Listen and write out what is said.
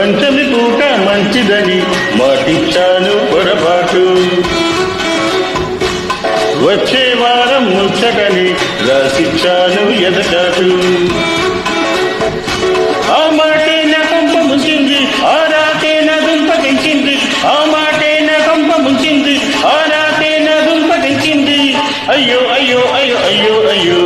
పంచమి పూట మంచిదని మాటిచ్చాను పొరపాటు. వచ్చే వారం ముచ్చటని రాసిచ్చాను ఎదటాటు ఆ మాటే నా కంప ముంచింది ఆ రాతే నా దుంప తెంచింది ఆ మాటే నా కంప ముంచింది ఆ రాతే నా దుంప తెంచింది అయ్యో అయ్యో అయ్యో అయ్యో అయ్యో.